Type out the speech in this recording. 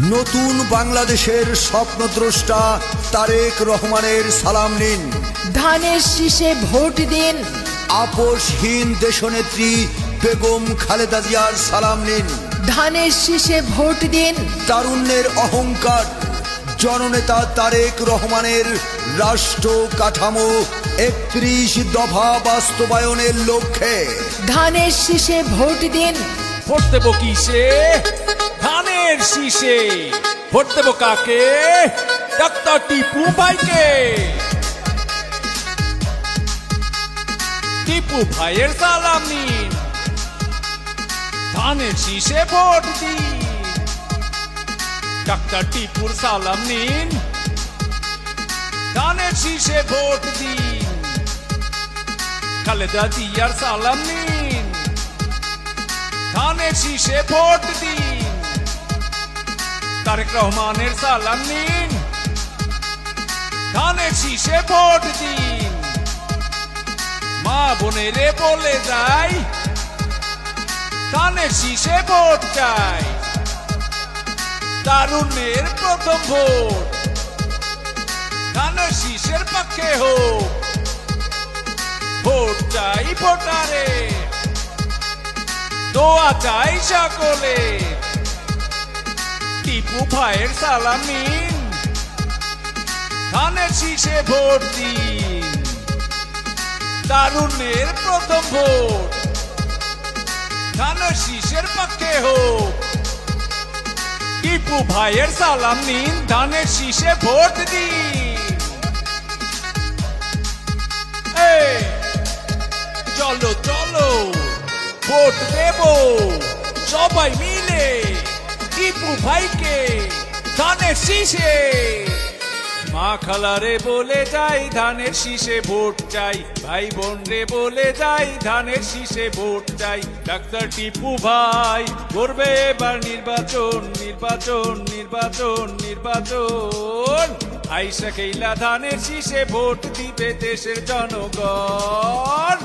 নতুন বাংলাদেশের স্বপ্নদ্রষ্টা তারেক রহমানের সালাম নিন। ধানের শীষে ভোট দিন। আপোষহীন দেশনেত্রী বেগম খালেদা জিয়ার সালাম নিন। ধানের শীষে ভোট দিন। তারুণ্যের অহংকার জননেতা তারেক রহমানের রাষ্ট্র কাঠামো একত্রিশ দফা বাস্তবায়নের লক্ষ্যে। ধানের শীষে ভোট দিন। ভোট দেবো কিসে? ধানের শীষে। ভোট দেবো কাকে? ডাক্তার টিপু ভাইকে। টিপু ভাইয়ের সালাম। নিন ধানের শীষে ভোট দিন। ডাক্তার টিপুর সালাম নিন। ধানের শীষে ভোট দিন। খালেদা জিয়ার সালাম নিন। ধানের শীষে ভোট দিন। তারেক রহমানের সালাম নিন। ধানের শীষে ভোট দিন। মা বোনেরে বলে যাই ধানের শীষে ভোট চাই। তারুণের প্রথম ভোট ধানের শীষের পক্ষে হোক। দোয়া চাই সকলে। টিপু ভাইয়ের সালাম। নিন ধানের শীষে ভোট দিন। তারুণের প্রথম ভোট। ধানের শীষের পক্ষে হোক। টিপু ভাইয়ের সালাম নিন ধানের শীষে ভোট দিন। চলো চলো। ভোট দেব। সবাই মিলে টিপু ভাইকে ধানের শীষে। মা খালারে বলে যাই, ধানের শীষে ভোট চাই। ভাই বোন রে বলে যাই, ধানের শীষে ভোট চাই। ডাক্তার টিপু ভাই করবে এবার নির্বাচন নির্বাচন নির্বাচন নির্বাচন। আইসা কেইলা ধানের শীষে ভোট দিবে দেশের জনগণ।